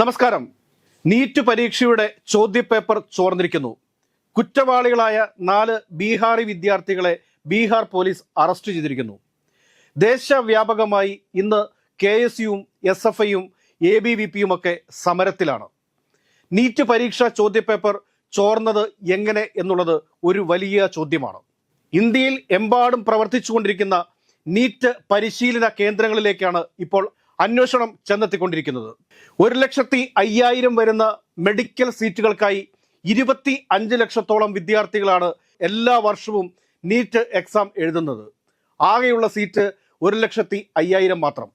നമസ്കാരം. നീറ്റ് പരീക്ഷയുടെ ചോദ്യപേപ്പർ ചോർന്നിരിക്കുന്നു. കുറ്റവാളികളായ നാല് ബീഹാറി വിദ്യാർത്ഥികളെ ബീഹാർ പോലീസ് അറസ്റ്റ് ചെയ്തിരിക്കുന്നു. ദേശവ്യാപകമായി ഇന്ന് കെ എസ് യുവും എസ് എഫ് ഐയും എ ബി വി പിയും ഒക്കെ സമരത്തിലാണ്. നീറ്റ് പരീക്ഷ ചോദ്യപേപ്പർ ചോർന്നത് എങ്ങനെ എന്നുള്ളത് ഒരു വലിയ ചോദ്യമാണ്. ഇന്ത്യയിൽ എമ്പാടും പ്രവർത്തിച്ചുകൊണ്ടിരിക്കുന്ന നീറ്റ് പരിശീലന കേന്ദ്രങ്ങളിലേക്കാണ് ഇപ്പോൾ അന്വേഷണം ചെന്നെത്തിക്കൊണ്ടിരിക്കുന്നത്. ഒരു ലക്ഷത്തി അയ്യായിരം വരുന്ന മെഡിക്കൽ സീറ്റുകൾക്കായി ഇരുപത്തി അഞ്ച് ലക്ഷത്തോളം വിദ്യാർത്ഥികളാണ് എല്ലാ വർഷവും നീറ്റ് എക്സാം എഴുതുന്നത്. ആകെയുള്ള സീറ്റ് ഒരു ലക്ഷത്തി അയ്യായിരം മാത്രം.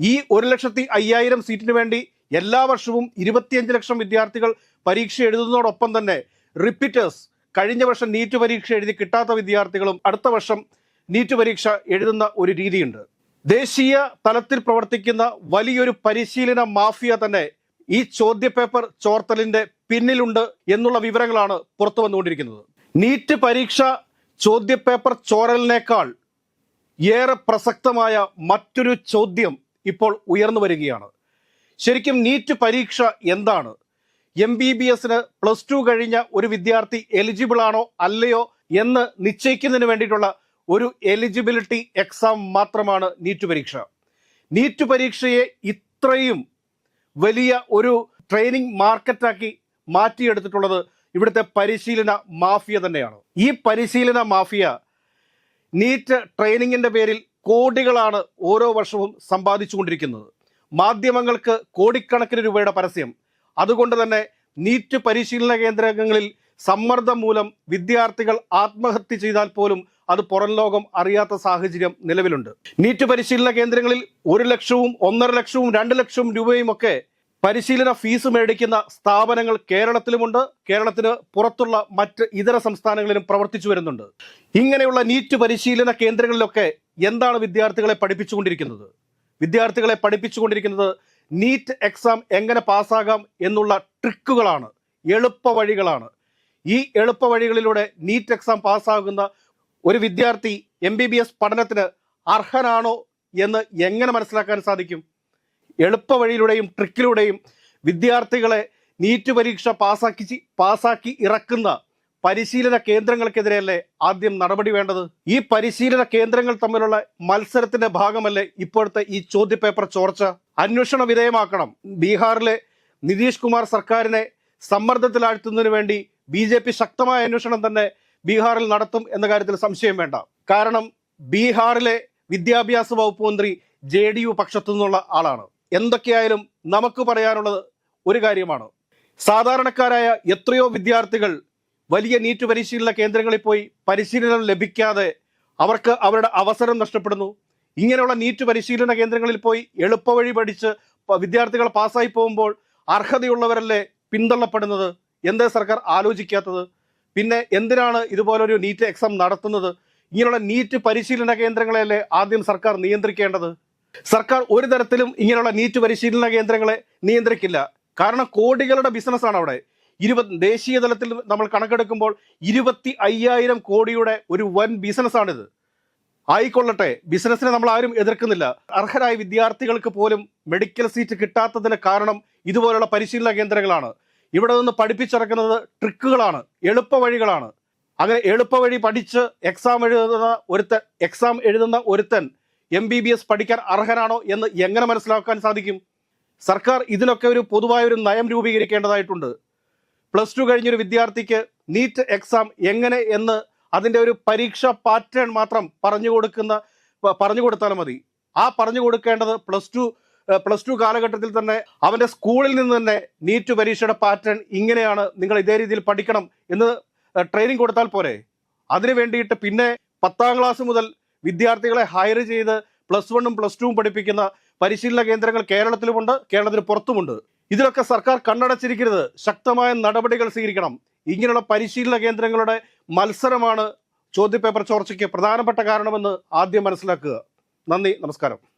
ഈ ഒരു ലക്ഷത്തി അയ്യായിരം സീറ്റിന് വേണ്ടി എല്ലാ വർഷവും ഇരുപത്തിയഞ്ച് ലക്ഷം വിദ്യാർത്ഥികൾ പരീക്ഷ എഴുതുന്നതോടൊപ്പം തന്നെ റിപ്പീറ്റേഴ്സ് കഴിഞ്ഞ വർഷം നീറ്റ് പരീക്ഷ എഴുതി കിട്ടാത്ത വിദ്യാർത്ഥികളും അടുത്ത വർഷം നീറ്റ് പരീക്ഷ എഴുതുന്ന ഒരു രീതിയുണ്ട്. ദേശീയ തലത്തിൽ പ്രവർത്തിക്കുന്ന വലിയൊരു പരിശീലന മാഫിയ തന്നെ ഈ ചോദ്യപേപ്പർ ചോർത്തലിന്റെ പിന്നിലുണ്ട് എന്നുള്ള വിവരങ്ങളാണ് പുറത്തു വന്നുകൊണ്ടിരിക്കുന്നത്. നീറ്റ് പരീക്ഷ ചോദ്യപേപ്പർ ചോരലിനേക്കാൾ ഏറെ പ്രസക്തമായ മറ്റൊരു ചോദ്യം ഇപ്പോൾ ഉയർന്നു വരികയാണ്. ശരിക്കും നീറ്റ് പരീക്ഷ എന്താണ്? എം ബി ബി എസിന് പ്ലസ് ടു കഴിഞ്ഞ ഒരു വിദ്യാർത്ഥി എലിജിബിൾ ആണോ അല്ലയോ എന്ന് നിശ്ചയിക്കുന്നതിന് വേണ്ടിയിട്ടുള്ള ഒരു എലിജിബിലിറ്റി എക്സാം മാത്രമാണ് നീറ്റ് പരീക്ഷ. നീറ്റ് പരീക്ഷയെ ഇത്രയും വലിയ ഒരു ട്രെയിനിങ് മാർക്കറ്റാക്കി മാറ്റിയെടുത്തിട്ടുള്ളത് ഇവിടുത്തെ പരിശീലന മാഫിയ തന്നെയാണ്. ഈ പരിശീലന മാഫിയ നീറ്റ് ട്രെയിനിങ്ങിന്റെ പേരിൽ കോടികളാണ് ഓരോ വർഷവും സമ്പാദിച്ചുകൊണ്ടിരിക്കുന്നത്. മാധ്യമങ്ങൾക്ക് കോടിക്കണക്കിന് രൂപയുടെ പരസ്യം. അതുകൊണ്ട് തന്നെ നീറ്റ് പരിശീലന കേന്ദ്രങ്ങളിൽ സമ്മർദ്ദം മൂലം വിദ്യാർത്ഥികൾ ആത്മഹത്യ ചെയ്താൽ പോലും അത് പുറം ലോകം അറിയാത്ത സാഹചര്യം നിലവിലുണ്ട്. നീറ്റ് പരിശീലന കേന്ദ്രങ്ങളിൽ ഒരു ലക്ഷവും ഒന്നര ലക്ഷവും രണ്ട് ലക്ഷവും രൂപയും ഒക്കെ പരിശീലന ഫീസ് മേടിക്കുന്ന സ്ഥാപനങ്ങൾ കേരളത്തിലുമുണ്ട്. കേരളത്തിന് പുറത്തുള്ള മറ്റ് ഇതര സംസ്ഥാനങ്ങളിലും പ്രവർത്തിച്ചു വരുന്നുണ്ട്. ഇങ്ങനെയുള്ള നീറ്റ് പരിശീലന കേന്ദ്രങ്ങളിലൊക്കെ എന്താണ് വിദ്യാർത്ഥികളെ പഠിപ്പിച്ചുകൊണ്ടിരിക്കുന്നത്? വിദ്യാർത്ഥികളെ പഠിപ്പിച്ചുകൊണ്ടിരിക്കുന്നത് നീറ്റ് എക്സാം എങ്ങനെ പാസ്സാകാം എന്നുള്ള ട്രിക്കുകളാണ്. എളുപ്പ വഴികളാണ് ഈ എളുപ്പ വഴികളിലൂടെ നീറ്റ് എക്സാം പാസ്സാകുന്ന ഒരു വിദ്യാർത്ഥി എം ബി ബി എസ് പഠനത്തിന് അർഹനാണോ എന്ന് എങ്ങനെ മനസ്സിലാക്കാൻ സാധിക്കും? എളുപ്പ വഴിയിലൂടെയും ട്രിക്കിലൂടെയും വിദ്യാർത്ഥികളെ നീറ്റ് പരീക്ഷ പാസ്സാക്കി പാസ്സാക്കി ഇറക്കുന്ന പരിശീലന കേന്ദ്രങ്ങൾക്കെതിരെയല്ലേ ആദ്യം നടപടി വേണ്ടത്? ഈ പരിശീലന കേന്ദ്രങ്ങൾ തമ്മിലുള്ള മത്സരത്തിന്റെ ഭാഗമല്ലേ ഇപ്പോഴത്തെ ഈ ചോദ്യപേപ്പർ ചോർച്ച? അന്വേഷണ വിധേയമാക്കണം. ബീഹാറിലെ നിതീഷ് കുമാർ സർക്കാരിനെ സമ്മർദ്ദത്തിലാഴ്ത്തുന്നതിന് വേണ്ടി ബി ശക്തമായ അന്വേഷണം തന്നെ ബീഹാറിൽ നടത്തും എന്ന കാര്യത്തിൽ സംശയം വേണ്ട. കാരണം ബീഹാറിലെ വിദ്യാഭ്യാസ വകുപ്പ് മന്ത്രി ജെ ഡി യു പക്ഷത്തു നിന്നുള്ള ആളാണ്. എന്തൊക്കെയായാലും നമുക്ക് പറയാനുള്ളത് ഒരു കാര്യമാണ്. സാധാരണക്കാരായ എത്രയോ വിദ്യാർത്ഥികൾ വലിയ നീറ്റ് പരിശീലന കേന്ദ്രങ്ങളിൽ പോയി പരിശീലനം ലഭിക്കാതെ അവർക്ക് അവരുടെ അവസരം നഷ്ടപ്പെടുന്നു. ഇങ്ങനെയുള്ള നീറ്റ് പരിശീലന കേന്ദ്രങ്ങളിൽ പോയി എളുപ്പവഴി പഠിച്ച് വിദ്യാർത്ഥികൾ പാസ്സായി പോകുമ്പോൾ അർഹതയുള്ളവരല്ലേ പിന്തള്ളപ്പെടുന്നത്? എന്തേ സർക്കാർ ആലോചിക്കാത്തത്? പിന്നെ എന്തിനാണ് ഇതുപോലൊരു നീറ്റ് എക്സാം നടത്തുന്നത്? ഇങ്ങനെയുള്ള നീറ്റ് പരിശീലന കേന്ദ്രങ്ങളെയല്ലേ ആദ്യം സർക്കാർ നിയന്ത്രിക്കേണ്ടത്? സർക്കാർ ഒരു തരത്തിലും ഇങ്ങനെയുള്ള നീറ്റ് പരിശീലന കേന്ദ്രങ്ങളെ നിയന്ത്രിക്കില്ല. കാരണം കോടികളുടെ ബിസിനസ്സാണ് അവിടെ. ഇരുപത് ദേശീയ തലത്തിൽ നമ്മൾ കണക്കെടുക്കുമ്പോൾ ഇരുപത്തി അയ്യായിരം കോടിയുടെ ഒരു വൻ ബിസിനസ്സാണിത്. ആയിക്കൊള്ളട്ടെ ബിസിനസ്സിനെ നമ്മൾ ആരും എതിർക്കുന്നില്ല. അർഹരായ വിദ്യാർത്ഥികൾക്ക് പോലും മെഡിക്കൽ സീറ്റ് കിട്ടാത്തതിന് കാരണം ഇതുപോലുള്ള പരിശീലന കേന്ദ്രങ്ങളാണ്. ഇവിടെ നിന്ന് പഠിപ്പിച്ചിറക്കുന്നത് ട്രിക്കുകളാണ് എളുപ്പ വഴികളാണ് അങ്ങനെ എളുപ്പ വഴി പഠിച്ച് എക്സാം എഴുതുന്ന ഒരുത്തൻ എക്സാം എഴുതുന്ന ഒരുത്തൻ എം ബി ബി എസ് പഠിക്കാൻ അർഹനാണോ എന്ന് എങ്ങനെ മനസ്സിലാക്കാൻ സാധിക്കും? സർക്കാർ ഇതിനൊക്കെ ഒരു പൊതുവായ ഒരു നയം രൂപീകരിക്കേണ്ടതായിട്ടുണ്ട്. പ്ലസ് ടു കഴിഞ്ഞൊരു വിദ്യാർത്ഥിക്ക് നീറ്റ് എക്സാം എങ്ങനെ എന്ന് അതിന്റെ ഒരു പരീക്ഷാ പാറ്റേൺ മാത്രം പറഞ്ഞു കൊടുക്കുന്ന പറഞ്ഞു കൊടുത്താൽ മതി. ആ പറഞ്ഞു കൊടുക്കേണ്ടത് പ്ലസ് ടു പ്ലസ് ടു കാലഘട്ടത്തിൽ തന്നെ അവന്റെ സ്കൂളിൽ നിന്ന് തന്നെ നീറ്റ് പരീക്ഷയുടെ പാറ്റേൺ ഇങ്ങനെയാണ് നിങ്ങൾ ഇതേ രീതിയിൽ പഠിക്കണം എന്ന് ട്രെയിനിങ് കൊടുത്താൽ പോരെ? അതിനു വേണ്ടിയിട്ട് പിന്നെ പത്താം ക്ലാസ് മുതൽ വിദ്യാർത്ഥികളെ ഹയർ ചെയ്ത് പ്ലസ് വണ്ണും പ്ലസ് ടുവും പഠിപ്പിക്കുന്ന പരിശീലന കേന്ദ്രങ്ങൾ കേരളത്തിലുമുണ്ട് കേരളത്തിന് പുറത്തുമുണ്ട്. ഇതിലൊക്കെ സർക്കാർ കണ്ണടച്ചിരിക്കരുത്. ശക്തമായ നടപടികൾ സ്വീകരിക്കണം. ഇങ്ങനെയുള്ള പരിശീലന കേന്ദ്രങ്ങളുടെ മത്സരമാണ് ചോദ്യപേപ്പർ ചോർച്ചയ്ക്ക് പ്രധാനപ്പെട്ട കാരണമെന്ന് ആദ്യം മനസ്സിലാക്കുക. നന്ദി നമസ്കാരം.